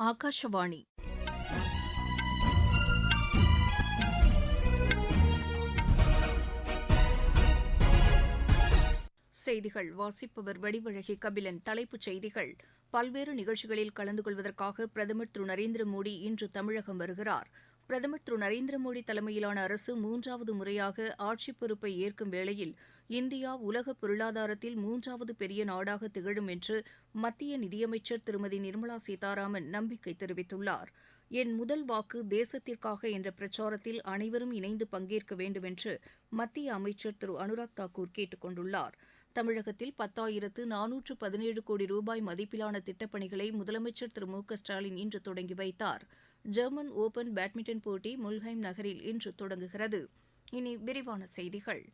ஆகாஷவாணி செய்திகள். வாசிப்பவர் வடிவழகி கபிலன். தலைப்புச் செய்திகள். பல்வேறு நிகழ்ச்சிகளில் கலந்து கொள்வதற்காக பிரதமர் திரு நரேந்திர மோடி இன்று தமிழகம் வருகிறார். பிரதமர் திரு நரேந்திர மோடி தலைமையிலான அரசு மூன்றாவது முறையாக ஆட்சிப் பொறுப்பை ஏற்கும் வேளையில் இந்தியா உலக பொருளாதாரத்தில் மூன்றாவது பெரிய நாடாக திகழும் என்று மத்திய நிதியமைச்சர் திருமதி நிர்மலா சீதாராமன் நம்பிக்கை தெரிவித்துள்ளார். என் முதல் வாக்கு தேசத்திற்காக என்ற பிரச்சாரத்தில் அனைவரும் இணைந்து பங்கேற்க வேண்டும் என்று மத்திய அமைச்சர் திரு அனுராக் தாக்கூர் கேட்டுக் கொண்டுள்ளார். தமிழகத்தில் பத்தாயிரத்து நானூற்று பதினேழு கோடி ரூபாய் மதிப்பிலான திட்டப்பணிகளை முதலமைச்சர் திரு மு க ஸ்டாலின் இன்று தொடங்கி வைத்தார். ஜெர்மன் ஓபன் பேட்மிண்டன் போட்டி முல்ஹைம் நகரில் இன்று தொடங்குகிறது. இனி விரிவான செய்திகள்.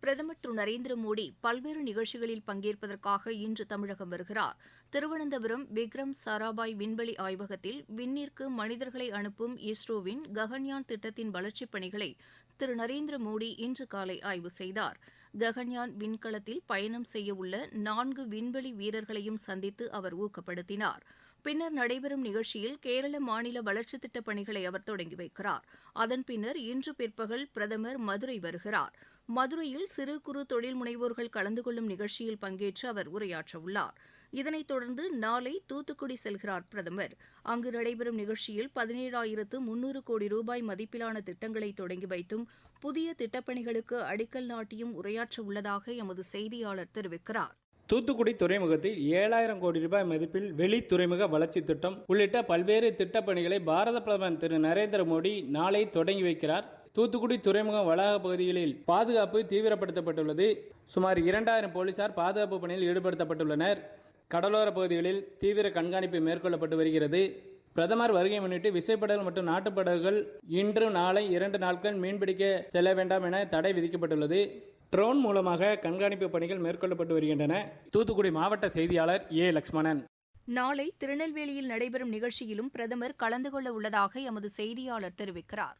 பிரதமர் திரு நரேந்திர மோடி பல்வேறு நிகழ்ச்சிகளில் பங்கேற்பதற்காக இன்று தமிழகம் வருகிறார். திருவனந்தபுரம் விக்ரம் சாராபாய் விண்வெளி ஆய்வகத்தில் விண்ணிற்கு மனிதர்களை அனுப்பும் இஸ்ரோவின் ககன்யான் திட்டத்தின் வளர்ச்சிப் பணிகளை திரு நரேந்திர மோடி இன்று காலை ஆய்வு செய்தார். ககன்யான் விண்கலத்தில் பயணம் செய்யவுள்ள நான்கு விண்வெளி வீரர்களையும் சந்தித்து அவர் ஊக்கப்படுத்தினார். பின்னர் நடைபெறும் நிகழ்ச்சியில் கேரள மாநில வளர்ச்சித் திட்டப் பணிகளை அவர் தொடங்கி வைக்கிறார். அதன் பின்னர் இன்று பிற்பகல் பிரதமர் மதுரை வருகிறார். மதுரையில் சிறு குறு தொழில் முனைவோர்கள் கலந்து கொள்ளும் நிகழ்ச்சியில் பங்கேற்று அவர் உரையாற்றவுள்ளார் இதனைத் தொடர்ந்து நாளை தூத்துக்குடி செல்கிறார் பிரதமர். அங்கு நடைபெறும் நிகழ்ச்சியில் பதினேழாயிரத்து முன்னூறு கோடி ரூபாய் மதிப்பிலான திட்டங்களை தொடங்கி வைத்தும் புதிய திட்டப்பணிகளுக்கு அடிக்கல் நாட்டியும் உரையாற்ற உள்ளதாக எமது செய்தியாளர் தெரிவிக்கிறார். தூத்துக்குடி துறைமுகத்தில் ஏழாயிரம் கோடி ரூபாய் மதிப்பில் வெளி துறைமுக வளர்ச்சி திட்டம் உள்ளிட்ட பல்வேறு திட்டப்பணிகளை பாரத பிரதமர் திரு நரேந்திர மோடி நாளை தொடங்கி வைக்கிறார். தூத்துக்குடி துறைமுக வளாக பகுதிகளில் பாதுகாப்பு தீவிரப்படுத்தப்பட்டுள்ளது. சுமார் இரண்டாயிரம் போலீசார் பாதுகாப்பு பணியில் ஈடுபடுத்தப்பட்டுள்ளனர். கடலோர பகுதிகளில் தீவிர கண்காணிப்பு மேற்கொள்ளப்பட்டு வருகிறது. பிரதமர் வருகை முன்னிட்டு விசைப்படகுகள் மற்றும் நாட்டுப்படகுகள் இன்று நாளை இரண்டு நாட்கள் மீன்பிடிக்க செல்ல வேண்டாம் என தடை விதிக்கப்பட்டுள்ளது. ட்ரோன் மூலமாக கண்காணிப்பு பணிகள் மேற்கொள்ளப்பட்டு வருகின்றன. தூத்துக்குடி மாவட்ட செய்தியாளர் ஏ. லக்ஷ்மணன். நாளை திருநெல்வேலியில் நடைபெறும் நிகழ்ச்சியிலும் பிரதமர் கலந்து கொள்ள உள்ளதாக எமது செய்தியாளர் தெரிவிக்கிறார்.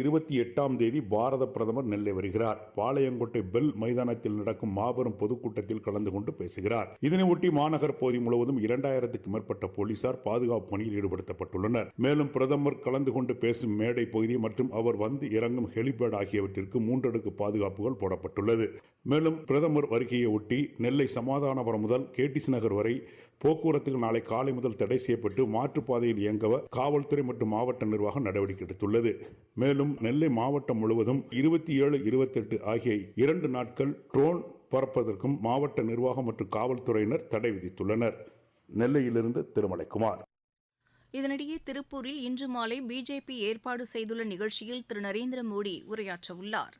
இருபத்தி எட்டாம் தேதி பாரத பிரதமர் நெல்லை வருகிறார். பாளையங்கோட்டை பெல் மைதானத்தில் நடக்கும் மாபெரும் பொதுக்கூட்டத்தில் கலந்து கொண்டு பேசுகிறார். இதனையொட்டி மாநகர் பகுதி முழுவதும் இரண்டாயிரத்துக்கு மேற்பட்ட போலீசார் பாதுகாப்பு பணியில் ஈடுபடுத்தப்பட்டுள்ளனர். மேலும் பிரதமர் கலந்து கொண்டு பேசும் மேடை பகுதி மற்றும் அவர் வந்து இறங்கும் ஹெலிபேட் ஆகியவற்றிற்கு மூன்றடுக்கு பாதுகாப்புகள் போடப்பட்டுள்ளது. மேலும் பிரதமர் வருகையை ஒட்டி நெல்லை சமாதானபுரம் முதல் கேடிசி நகர் வரை போக்குவரத்துகள் நாளை காலை முதல் தடை செய்யப்பட்டு மாற்றுப்பாதையில் இயங்கவ காவல்துறை மற்றும் மாவட்ட நிர்வாகம் நடவடிக்கை எடுத்துள்ளது. மேலும் நெல்லை மாவட்டம் முழுவதும் இருபத்தி ஏழு இருபத்தெட்டு ஆகிய இரண்டு நாட்கள் ட்ரோன் பறப்பதற்கும் மாவட்ட நிர்வாகம் மற்றும் காவல்துறையினர் தடை விதித்துள்ளனர். நெல்லையிலிருந்து திருமலைக்குமார். இதனிடையே திருப்பூரில் இன்று மாலை பிஜேபி ஏற்பாடு செய்துள்ள நிகழ்ச்சியில் திரு நரேந்திர மோடி உரையாற்றவுள்ளார்.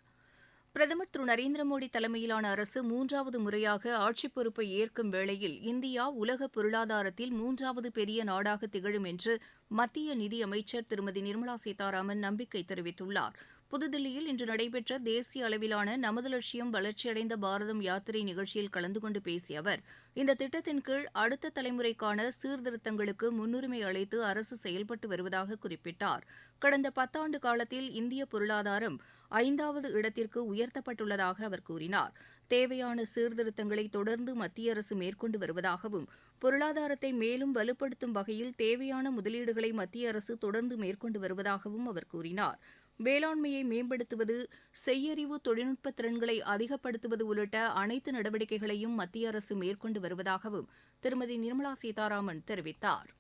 பிரதமர் திரு நரேந்திர மோடி தலைமையிலான அரசு மூன்றாவது முறையாக ஆட்சிப் பொறுப்பை ஏற்கும் வேளையில் இந்தியா உலக பொருளாதாரத்தில் மூன்றாவது பெரிய நாடாக திகழும் என்று மத்திய நிதியமைச்சர் திருமதி நிர்மலா சீதாராமன் நம்பிக்கை தெரிவித்துள்ளார். புதுதில்லியில் இன்று நடைபெற்ற தேசிய அளவிலான நமது லட்சியம் வளர்ச்சியடைந்த பாரதம் யாத்திரை நிகழ்ச்சியில் கலந்து கொண்டு பேசிய அவர் இந்த திட்டத்தின் கீழ் அடுத்த தலைமுறைக்கான சீர்திருத்தங்களுக்கு முன்னுரிமை அளித்து அரசு செயல்பட்டு வருவதாக குறிப்பிட்டார். கடந்த பத்தாண்டு காலத்தில் இந்திய பொருளாதாரம் ஐந்தாவது இடத்திற்கு உயர்த்தப்பட்டுள்ளதாக அவர் கூறினார். தேவையான சீர்திருத்தங்களை தொடர்ந்து மத்திய அரசு மேற்கொண்டு வருவதாகவும் பொருளாதாரத்தை மேலும் வலுப்படுத்தும் வகையில் தேவையான முதலீடுகளை மத்திய அரசு தொடர்ந்து மேற்கொண்டு வருவதாகவும் அவர் கூறினார். வேளாண்மையை மேம்படுத்துவது செய்யறிவு தொழில்நுட்ப திறன்களை அதிகப்படுத்துவது உள்ளிட்ட அனைத்து நடவடிக்கைகளையும் மத்திய அரசு மேற்கொண்டு வருவதாகவும் திருமதி நிர்மலா சீதாராமன் தெரிவித்தார்.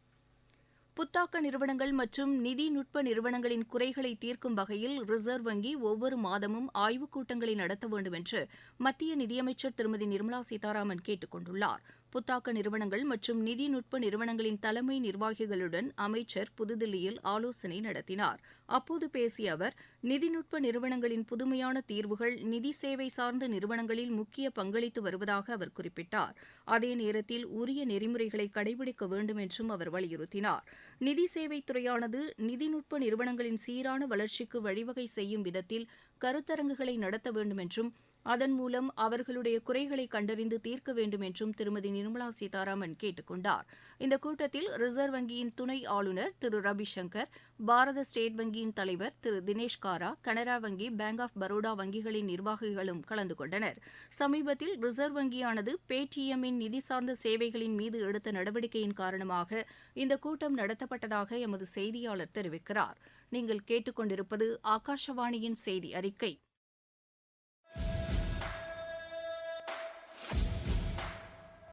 புத்தாக்க நிறுவனங்கள் மற்றும் நிதி நுட்ப நிறுவனங்களின் குறைகளை தீர்க்கும் வகையில் ரிசர்வ் வங்கி ஒவ்வொரு மாதமும் ஆய்வுக் கூட்டங்களை நடத்த வேண்டும் என்று மத்திய நிதியமைச்சர் திருமதி நிர்மலா சீதாராமன் கேட்டுக் கொண்டுள்ளாா் புத்தாக்க நிறுவனங்கள் மற்றும் நிதி நுட்ப நிறுவனங்களின் தலைமை நிர்வாகிகளுடன் அமைச்சர் புதுதில்லியில் ஆலோசனை நடத்தினார். அப்போது பேசிய அவர் நிதிநுட்ப நிறுவனங்களின் புதுமையான தீர்வுகள் நிதி சேவை சார்ந்த நிறுவனங்களில் முக்கிய பங்களித்து வருவதாக அவர் குறிப்பிட்டார். அதே நேரத்தில் உரிய நெறிமுறைகளை கடைபிடிக்க வேண்டும் என்றும் அவர் வலியுறுத்தினார். நிதி சேவைத் துறையானது நிதிநுட்ப நிறுவனங்களின் சீரான வளர்ச்சிக்கு வழிவகை செய்யும் விதத்தில் கருத்தரங்குகளை நடத்த வேண்டும் என்றும் அதன் மூலம் அவர்களுடைய குறைகளை கண்டறிந்து தீர்க்க வேண்டும் என்றும் திருமதி நிர்மலா சீதாராமன் கேட்டுக் கொண்டார். இந்த கூட்டத்தில் ரிசர்வ் வங்கியின் துணை ஆளுநர் திரு ரவிசங்கர் பாரத ஸ்டேட் வங்கியின் தலைவர் திரு தினேஷ் காரா கனரா வங்கி பேங்க் ஆஃப் பரோடா வங்கிகளின் நிர்வாகிகளும் கலந்து கொண்டனர். சமீபத்தில் ரிசர்வ் வங்கியானது பேடிஎம்மின் நிதி சார்ந்த சேவைகளின் மீது எடுத்த நடவடிக்கையின் காரணமாக இந்த கூட்டம் நடத்தப்பட்டதாக எமது செய்தியாளர் தெரிவிக்கிறார். நீங்கள் கேட்டுக்கொண்டிருப்பது ஆகாஷவாணியின் செய்தி அறிக்கை.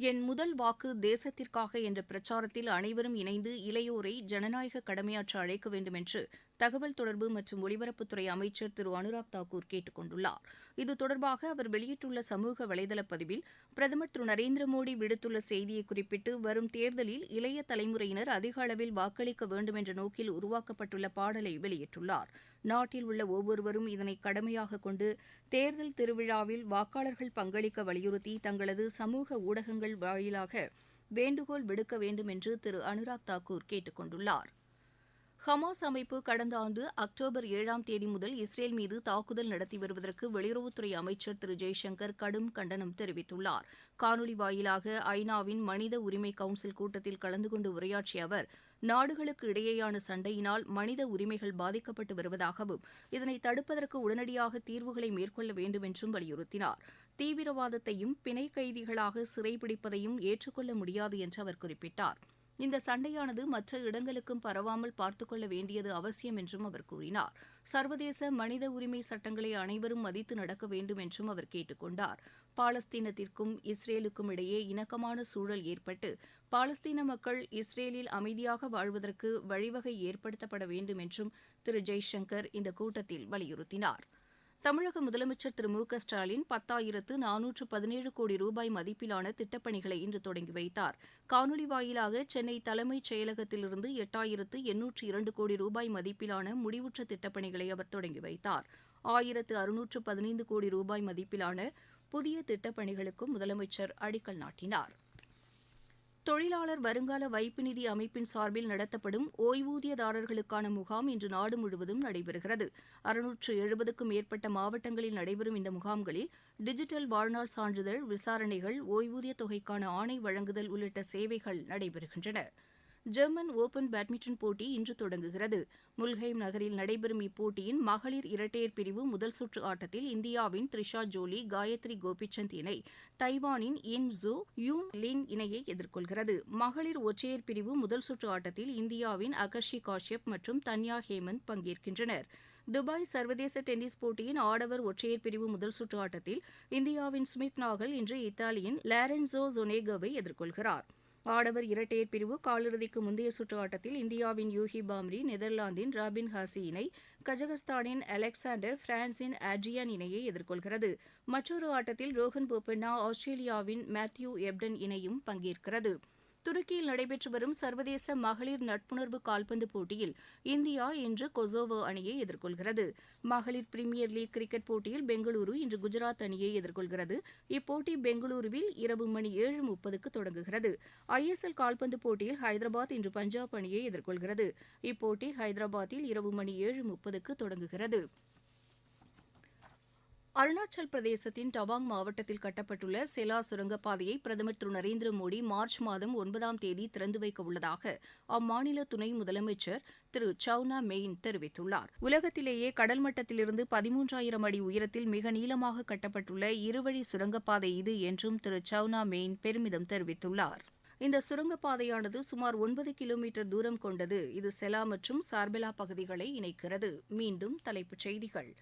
என் முதல் வாக்கு தேசத்திற்காக என்ற பிரச்சாரத்தில் அனைவரும் இணைந்து இளையோரை ஜனநாயக கடமையாற்ற அழைக்க வேண்டும் என்று தகவல் தொடர்பு மற்றும் ஒலிபரப்புத்துறை அமைச்சர் திரு அனுராக் தாக்கூர் கேட்டுக் கொண்டுள்ளார். இது தொடர்பாக அவர் வெளியிட்டுள்ள சமூக வலைதள பதிவில் பிரதமர் திரு நரேந்திர மோடி விடுத்துள்ள செய்தியை குறிப்பிட்டு வரும் தேர்தலில் இளைய தலைமுறையினர் அதிக அளவில் வாக்களிக்க வேண்டும் என்ற நோக்கில் உருவாக்கப்பட்டுள்ள பாடலை வெளியிட்டுள்ளார். நாட்டில் உள்ள ஒவ்வொருவரும் இதனை கடமையாக கொண்டு தேர்தல் திருவிழாவில் வாக்காளர்கள் பங்களிக்க வலியுறுத்தி தங்களது சமூக ஊடகங்கள் வாயிலாக வேண்டுகோள் விடுக்க வேண்டும் என்று திரு அனுராக் தாக்கூர் கேட்டுக் கொண்டுள்ளார். ஹமாஸ் அமைப்பு கடந்த ஆண்டு அக்டோபர் ஏழாம் தேதி முதல் இஸ்ரேல் மீது தாக்குதல் நடத்தி வருவதற்கு வெளியுறவுத்துறை அமைச்சர் திரு ஜெய்சங்கர் கடும் கண்டனம் தெரிவித்துள்ளார். காணொலி வாயிலாக ஐநாவின் மனித உரிமை கவுன்சில் கூட்டத்தில் கலந்து கொண்டு உரையாற்றிய அவர் நாடுகளுக்கு இடையேயான சண்டையினால் மனித உரிமைகள் பாதிக்கப்பட்டு வருவதாகவும் இதனை தடுப்பதற்கு உடனடியாக தீர்வுகளை மேற்கொள்ள வேண்டும் என்றும் வலியுறுத்தினார். தீவிரவாதத்தையும் பிணை கைதிகளாக சிறைபிடிப்பதையும் ஏற்றுக்கொள்ள முடியாது என்று அவர் குறிப்பிட்டார். இந்த சண்டையானது மற்ற இடங்களுக்கும் பரவாமல் பார்த்துக்கொள்ள வேண்டியது அவசியம் என்றும் அவர் கூறினார். சர்வதேச மனித உரிமை சட்டங்களை அனைவரும் மதித்து நடக்க வேண்டும் என்றும் அவர் கேட்டுக்கொண்டார் பாலஸ்தீனத்திற்கும் இஸ்ரேலுக்கும் இடையே இணக்கமான சூழல் ஏற்பட்டு பாலஸ்தீன மக்கள் இஸ்ரேலில் அமைதியாக வாழ்வதற்கு வழிவகை ஏற்படுத்தப்பட வேண்டும் என்றும் திரு ஜெய்சங்கர் இந்த கூட்டத்தில் வலியுறுத்தினார். தமிழக முதலமைச்சர் திரு மு க ஸ்டாலின் பத்தாயிரத்து நானூற்று பதினேழு கோடி ரூபாய் மதிப்பிலான திட்டப்பணிகளை இன்று தொடங்கி வைத்தார். காணொலி வாயிலாக சென்னை தலைமைச் செயலகத்திலிருந்து எட்டாயிரத்து எண்ணூற்று இரண்டு கோடி ரூபாய் மதிப்பிலான முடிவுற்ற திட்டப்பணிகளை அவர் தொடங்கி வைத்தார். ஆயிரத்து அறுநூற்று பதினைந்து கோடி ரூபாய் மதிப்பிலான புதிய திட்டப்பணிகளுக்கும் முதலமைச்சர் அடிக்கல் நாட்டினார். தொழிலாளர் வருங்கால வைப்பு நிதி அமைப்பின் சார்பில் நடத்தப்படும் ஓய்வூதியதாரர்களுக்கான முகாம் இன்று நாடு முழுவதும் நடைபெறுகிறது. அறுநூற்று எழுபதுக்கும் மேற்பட்ட மாவட்டங்களில் நடைபெறும் இந்த முகாம்களில் டிஜிட்டல் வாழ்நாள் சான்றிதழ் விசாரணைகள் ஓய்வூதிய தொகைக்கான ஆணை வழங்குதல் உள்ளிட்ட சேவைகள் நடைபெறுகின்றன. ஜெர்மன் ஓபன் பேட்மிண்டன் போட்டி இன்று தொடங்குகிறது. முல்ஹெய்ம் நகரில் நடைபெறும் இப்போட்டியின் மகளிர் இரட்டையர் பிரிவு முதல் சுற்று ஆட்டத்தில் இந்தியாவின் த்ரிஷா ஜோலி காயத்ரி கோபிச்சந்த் இணை தைவானின் இன் ஜூ யூன் லின் இணையை எதிர்கொள்கிறது. மகளிர் ஒற்றையர் பிரிவு முதல் சுற்று ஆட்டத்தில் இந்தியாவின் அகர்ஷி காஷ்யப் மற்றும் தன்யா ஹேமந்த் பங்கேற்கின்றனர். துபாய் சர்வதேச டென்னிஸ் போட்டியின் ஆடவர் ஒற்றையர் பிரிவு முதல் சுற்று ஆட்டத்தில் இந்தியாவின் ஸ்மித் நாகல் இன்று இத்தாலியின் லாரென்சோ ஜொனேகோவை எதிர்கொள்கிறார். ஆடவர் இரட்டையர் பிரிவு காலிறுதிக்கு முந்தைய சுற்று ஆட்டத்தில் இந்தியாவின் யூகி பாம்ரி நெதர்லாந்தின் ராபின் ஹாசி இணை கஜகஸ்தானின் அலெக்சாண்டர் பிரான்சின் ஆட்ரியன் இணையை எதிர்கொள்கிறது. மற்றொரு ஆட்டத்தில் ரோஹன் போபண்ணா ஆஸ்திரேலியாவின் மேத்யூ எப்டன் இணையும் பங்கேற்கிறது. துருக்கியில் நடைபெற்று வரும் சர்வதேச மகளிர் நட்புணர்வு கால்பந்து போட்டியில் இந்தியா இன்று கொசோவோ அணியை எதிர்கொள்கிறது. மகளிர் பிரீமியர் லீக் கிரிக்கெட் போட்டியில் பெங்களூரு இன்று குஜராத் அணியை எதிர்கொள்கிறது. இப்போட்டி பெங்களூருவில் இரவு மணி ஏழு முப்பதுக்கு தொடங்குகிறது. ஐஎஸ்எல் கால்பந்து போட்டியில் ஹைதராபாத் இன்று பஞ்சாப் அணியை எதிர்கொள்கிறது. இப்போட்டி ஹைதராபாத்தில் இரவு மணி ஏழு முப்பதுக்கு தொடங்குகிறது. அருணாச்சல் பிரதேசத்தின் டவாங் மாவட்டத்தில் கட்டப்பட்டுள்ள செலா சுரங்கப்பாதையை பிரதமர் திரு நரேந்திர மோடி மார்ச் மாதம் ஒன்பதாம் தேதி திறந்து வைக்க உள்ளதாக அம்மாநில துணை முதலமைச்சர் திரு சவுனா மெயின் தெரிவித்துள்ளார். உலகத்திலேயே கடல் மட்டத்திலிருந்து பதிமூன்றாயிரம் அடி உயரத்தில் மிக நீளமாக கட்டப்பட்டுள்ள இருவழி சுரங்கப்பாதை இது என்றும் திரு சவுனா மெயின் பெருமிதம் தெரிவித்துள்ளார். இந்த சுரங்கப்பாதையானது சுமார் ஒன்பது கிலோமீட்டர் தூரம் கொண்டது. இது செலா மற்றும் சார்பெலா பகுதிகளை இணைக்கிறது. மீண்டும் தலைப்புச் செய்திகள்.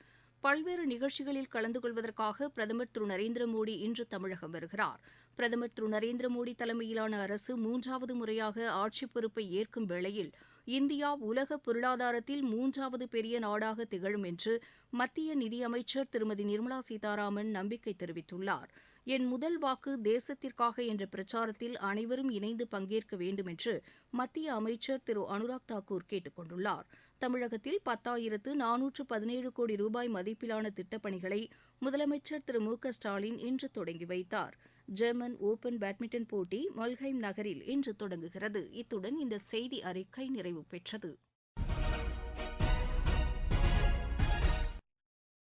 பல்வேறு நிகழ்ச்சிகளில் கலந்து கொள்வதற்காக பிரதமர் திரு. நரேந்திர மோடி இன்று தமிழகம் வருகிறார். பிரதமர் திரு. நரேந்திர மோடி தலைமையிலான அரசு மூன்றாவது முறையாக ஆட்சிப் பொறுப்பை ஏற்கும் வேளையில் இந்தியா உலக பொருளாதாரத்தில் மூன்றாவது பெரிய நாடாக திகழும் என்று மத்திய நிதியமைச்சர் திருமதி. நிர்மலா சீதாராமன் நம்பிக்கை தெரிவித்துள்ளார். என் முதல் வாக்கு தேசத்திற்காக என்ற பிரச்சாரத்தில் அனைவரும் இணைந்து பங்கேற்க வேண்டும் என்று மத்திய அமைச்சர் திரு. அனுராக் தாக்கூர் கேட்டுக் கொண்டுள்ளார். தமிழகத்தில் பத்தாயிரத்து நானூற்று பதினேழு கோடி ரூபாய் மதிப்பிலான திட்டப்பணிகளை முதலமைச்சர் திரு. மு. க. ஸ்டாலின் இன்று தொடங்கி வைத்தார். ஜெர்மன் ஓபன் பேட்மிண்டன் போட்டி மல்ஹைம் நகரில் இன்று தொடங்குகிறது. இத்துடன் இந்த செய்தி அறிக்கை நிறைவு பெற்றது.